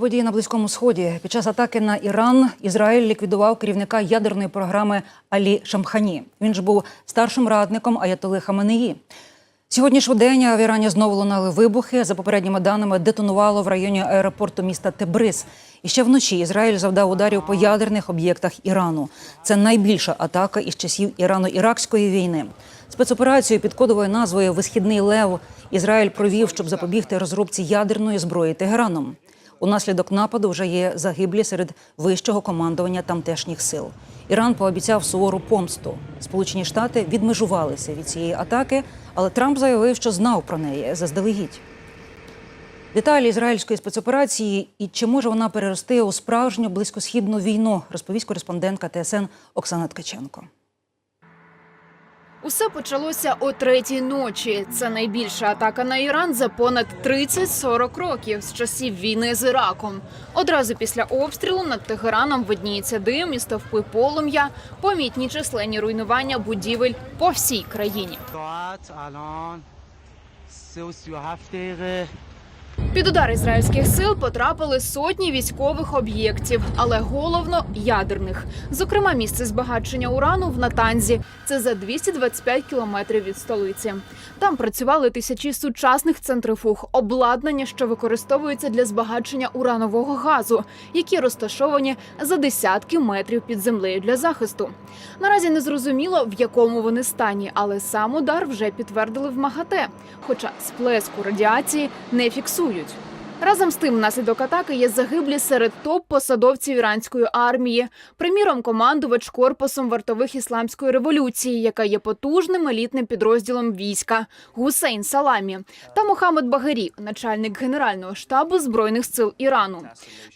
Події на близькому сході під час атаки на Іран Ізраїль ліквідував керівника ядерної програми Алі Шамхані. Він ж був старшим радником Аятоли Хаменеї. Сьогодні день в Ірані знову лунали вибухи. За попередніми даними детонувало в районі аеропорту міста Тебриз. І ще вночі Ізраїль завдав ударів по ядерних об'єктах Ірану. Це найбільша атака із часів Ірано-Іракської війни. Спецоперацію під кодовою назвою Висхідний Лев Ізраїль провів, щоб запобігти розробці ядерної зброї Тегераном. Унаслідок нападу вже є загиблі серед вищого командування тамтешніх сил. Іран пообіцяв сувору помсту. Сполучені Штати відмежувалися від цієї атаки, але Трамп заявив, що знав про неї заздалегідь. Деталі ізраїльської спецоперації і чи може вона перерости у справжню близькосхідну війну, розповість кореспондентка ТСН Оксана Ткаченко. Усе почалося о третій ночі. Це найбільша атака на Іран за понад 30-40 років з часів війни з Іраком. Одразу після обстрілу над Тегераном видніється дим і стовпи полум'я, помітні численні руйнування будівель по всій країні. Під удар ізраїльських сил потрапили сотні військових об'єктів, але головно ядерних. Зокрема, місце збагачення урану в Натанзі. Це за 225 кілометрів від столиці. Там працювали тисячі сучасних центрифуг, обладнання, що використовується для збагачення уранового газу, які розташовані за десятки метрів під землею для захисту. Наразі не зрозуміло, в якому вони стані, але сам удар вже підтвердили в МАГАТЕ. Хоча сплеску радіації не фіксують. Разом з тим, внаслідок атаки є загиблі серед топ-посадовців іранської армії. Приміром, командувач корпусом вартових ісламської революції, яка є потужним елітним підрозділом війська Гусейн Саламі, та Мохамед Багарі, начальник генерального штабу збройних сил Ірану.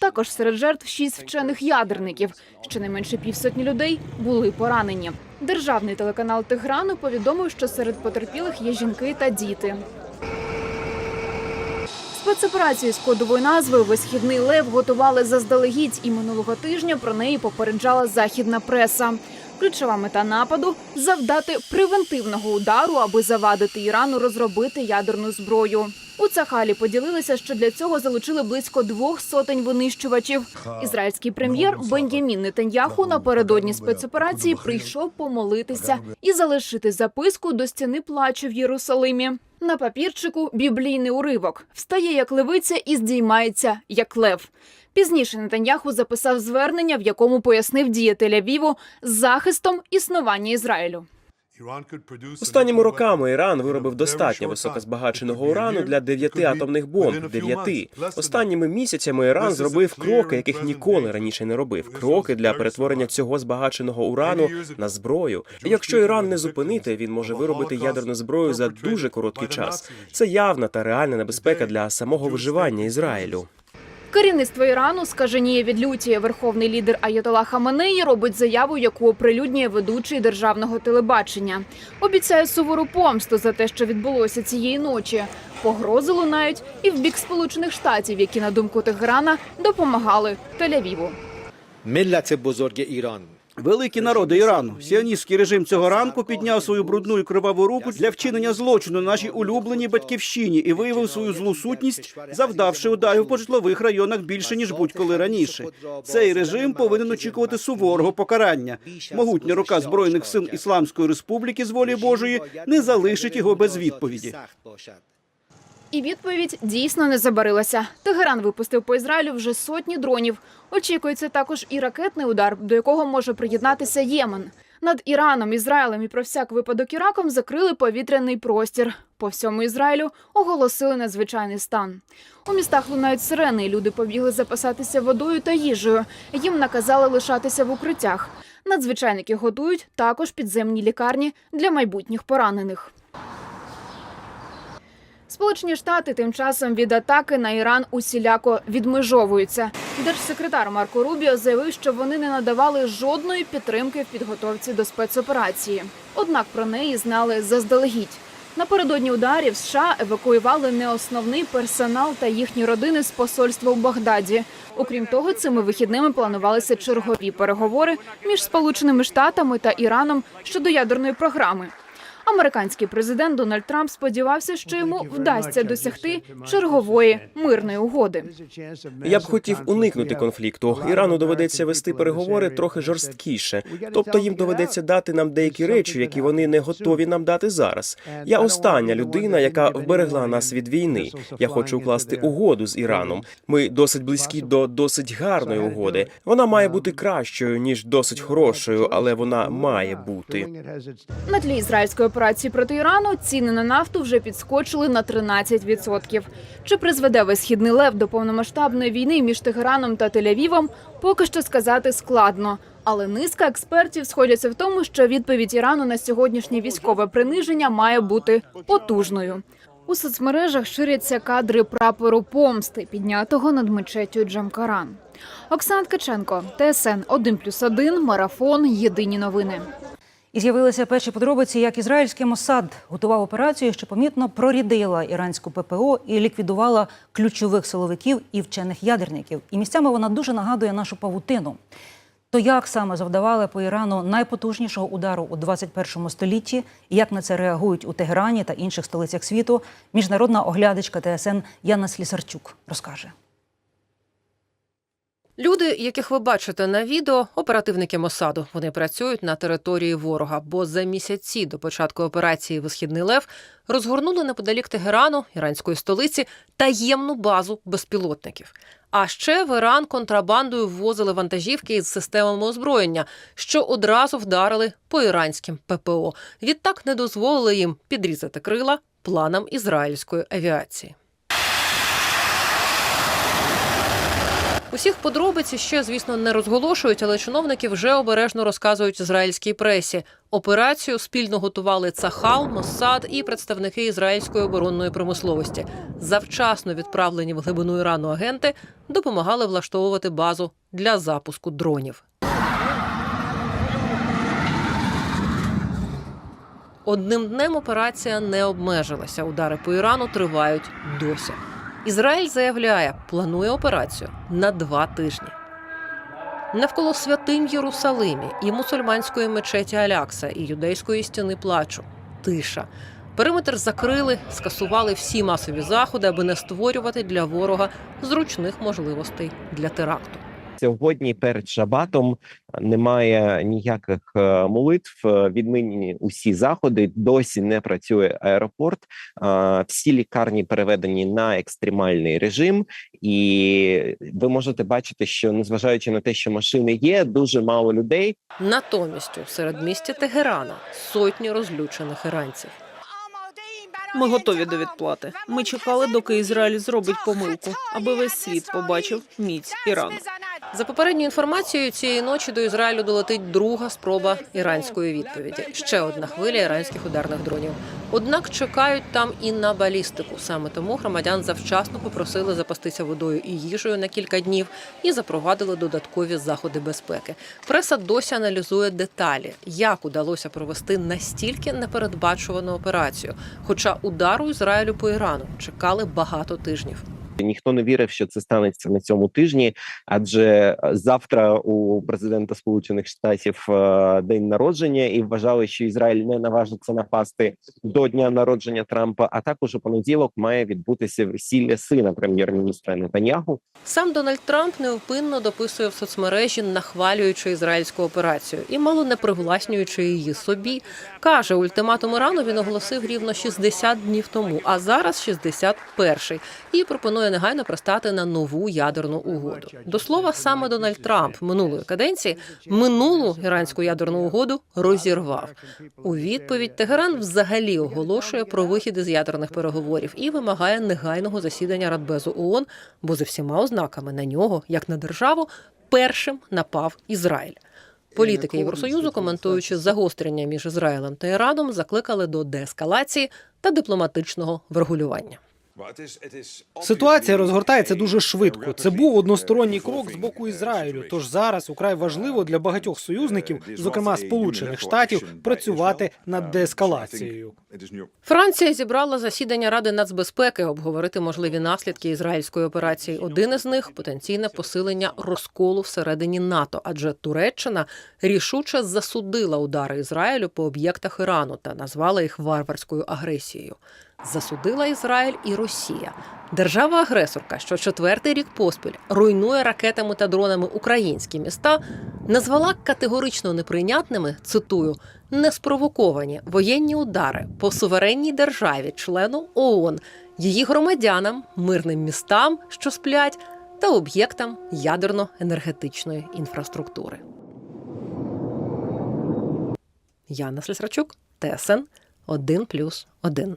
Також серед жертв шість вчених ядерників. Щонайменше півсотні людей були поранені. Державний телеканал Теграну повідомив, що серед потерпілих є жінки та діти. Спецоперацію з кодовою назвою Висхідний лев готували заздалегідь, і минулого тижня про неї попереджала західна преса. Ключова мета нападу завдати превентивного удару, аби завадити Ірану розробити ядерну зброю. У Цахалі поділилися, що для цього залучили близько двох сотень винищувачів. Ізраїльський прем'єр Бен'ямін Нетаньяху напередодні спецоперації прийшов помолитися і залишити записку до стіни плачу в Єрусалимі. На папірчику біблійний уривок встає як левиця і здіймається як лев. Пізніше Нетаньяху записав звернення, в якому пояснив дії Тель-Авіву з захистом існування Ізраїлю. Останніми роками Іран виробив достатньо високозбагаченого урану для дев'яти атомних бомб. Дев'яти останніми місяцями Іран зробив кроки, яких ніколи раніше не робив. Кроки для перетворення цього збагаченого урану на зброю. І Якщо Іран не зупинити, він може виробити ядерну зброю за дуже короткий час. Це явна та реальна небезпека для самого виживання Ізраїлю. Керівництво Ірану скаженіє від люті. Верховний лідер Аятола Хаменеї робить заяву, яку оприлюднює ведучий державного телебачення. Обіцяє сувору помсту за те, що відбулося цієї ночі. Погрози лунають і в бік сполучених штатів, які на думку Тегерана допомагали Тель-Авіву. Милля це Іран. Великі народи Ірану, сіоністський режим цього ранку підняв свою брудну і криваву руку для вчинення злочину на нашій улюбленій батьківщині і виявив свою злу сутність, завдавши ударів по житлових районах більше ніж будь-коли раніше. Цей режим повинен очікувати суворого покарання. Могутня рука збройних сил Ісламської Республіки з волі Божої не залишить його без відповіді. І відповідь дійсно не забарилася. Тегеран випустив по Ізраїлю вже сотні дронів. Очікується також і ракетний удар, до якого може приєднатися Ємен. Над Іраном, Ізраїлем і про всяк випадок Іраком закрили повітряний простір. По всьому Ізраїлю оголосили надзвичайний стан. У містах лунають сирени, люди побігли запасатися водою та їжею. Їм наказали лишатися в укриттях. Надзвичайники готують також підземні лікарні для майбутніх поранених. Сполучені Штати тим часом від атаки на Іран усіляко відмежовуються. Держсекретар Марко Рубіо заявив, що вони не надавали жодної підтримки в підготовці до спецоперації. Однак про неї знали заздалегідь. Напередодні ударів США евакуювали не основний персонал та їхні родини з посольства у Багдаді. Окрім того, цими вихідними планувалися чергові переговори між Сполученими Штатами та Іраном щодо ядерної програми. Американський президент Дональд Трамп сподівався, що йому вдасться досягти чергової мирної угоди. Я б хотів уникнути конфлікту. Ірану доведеться вести переговори трохи жорсткіше. Тобто їм доведеться дати нам деякі речі, які вони не готові нам дати зараз. Я остання людина, яка вберегла нас від війни. Я хочу укласти угоду з Іраном. Ми досить близькі до досить гарної угоди. Вона має бути кращою ніж досить хорошою, але вона має бути. На тлі ізраїльської операції проти Ірану ціни на нафту вже підскочили на 13%. Чи призведе весь східний лев до повномасштабної війни між Тегераном та Тель-Авівом, поки що сказати складно. Але низка експертів сходяться в тому, що відповідь Ірану на сьогоднішнє військове приниження має бути потужною. У соцмережах ширяться кадри прапору помсти, піднятого над мечеттю Джамкаран. Оксана Ткаченко, ТСН 1+,1, Марафон. Єдині новини. І з'явилися перші подробиці, як ізраїльський Мосад готував операцію, що помітно прорідила іранську ППО і ліквідувала ключових силовиків і вчених ядерників. І місцями вона дуже нагадує нашу павутину. То як саме завдавали по Ірану найпотужнішого удару у 21 столітті, і як на це реагують у Тегерані та інших столицях світу, міжнародна оглядачка ТСН Яна Слісарчук розкаже. Люди, яких ви бачите на відео, оперативники Мосаду. Вони працюють на території ворога, бо за місяці до початку операції Висхідний Лев розгорнули неподалік Тегерану, іранської столиці, таємну базу безпілотників. А ще в Іран контрабандою ввозили вантажівки із системами озброєння, що одразу вдарили по іранським ППО. Відтак не дозволили їм підрізати крила планам ізраїльської авіації. Усіх подробиць ще, звісно, не розголошують, але чиновники вже обережно розказують ізраїльській пресі. Операцію спільно готували Цахал, Моссад і представники ізраїльської оборонної промисловості. Завчасно відправлені в глибину Ірану агенти допомагали влаштовувати базу для запуску дронів. Одним днем операція не обмежилася. Удари по Ірану тривають досі. Ізраїль заявляє, планує операцію на два тижні. Навколо святим Єрусалимі і мусульманської мечеті Алякса, і юдейської стіни плачу. Тиша. Периметр закрили, скасували всі масові заходи, аби не створювати для ворога зручних можливостей для теракту. Сьогодні перед шабатом немає ніяких е, молитв. е, Відмінені усі заходи. Досі не працює аеропорт. е, Всі лікарні переведені на екстремальний режим, і ви можете бачити, що незважаючи на те, що машини є, дуже мало людей. Натомість у середмісті Тегерана сотні розлючених іранців. Ми готові до відплати. Ми чекали, доки Ізраїль зробить помилку, аби весь світ побачив міць Ірану. За попередньою інформацією, цієї ночі до Ізраїлю долетить друга спроба іранської відповіді. Ще одна хвиля іранських ударних дронів. Однак чекають там і на балістику. Саме тому громадян завчасно попросили запастися водою і їжею на кілька днів і запровадили додаткові заходи безпеки. Преса досі аналізує деталі, як удалося провести настільки непередбачувану операцію. Хоча удару Ізраїлю по Ірану чекали багато тижнів. Ніхто не вірив, що це станеться на цьому тижні, адже завтра у президента Сполучених Штатів е, день народження, і вважали, що Ізраїль не наважиться напасти до дня народження Трампа. А також у понеділок має відбутися весілля сина прем'єр-міністра Нетаньягу. Сам Дональд Трамп невпинно дописує в соцмережі, нахвалюючи ізраїльську операцію і мало не привласнюючи її собі. каже, ультиматум Ірану він оголосив рівно 60 днів тому, а зараз 61-й. і пропонує негайно пристати на нову ядерну угоду. До слова, саме Дональд Трамп минулої каденції минулу іранську ядерну угоду розірвав. У відповідь Тегеран взагалі оголошує про вихід із ядерних переговорів і вимагає негайного засідання Радбезу ООН, бо за всіма ознаками на нього, як на державу, першим напав Ізраїль. Політики Євросоюзу, коментуючи загострення між Ізраїлем та Іраном, закликали до деескалації та дипломатичного врегулювання. Ситуація розгортається дуже швидко. Це був односторонній крок з боку Ізраїлю. Тож зараз украй важливо для багатьох союзників, зокрема Сполучених Штатів, працювати над деескалацією. Франція зібрала засідання Ради нацбезпеки обговорити можливі наслідки ізраїльської операції. Один із них потенційне посилення розколу всередині НАТО, адже Туреччина рішуче засудила удари Ізраїлю по об'єктах Ірану та назвала їх варварською агресією. Засудила Ізраїль і Росія. Держава-агресорка, що четвертий рік поспіль руйнує ракетами та дронами українські міста, назвала категорично неприйнятними цитую неспровоковані воєнні удари по суверенній державі, члену ООН, її громадянам, мирним містам, що сплять, та об'єктам ядерно-енергетичної інфраструктури. Яна Слісарчук, ТСН 1+,1.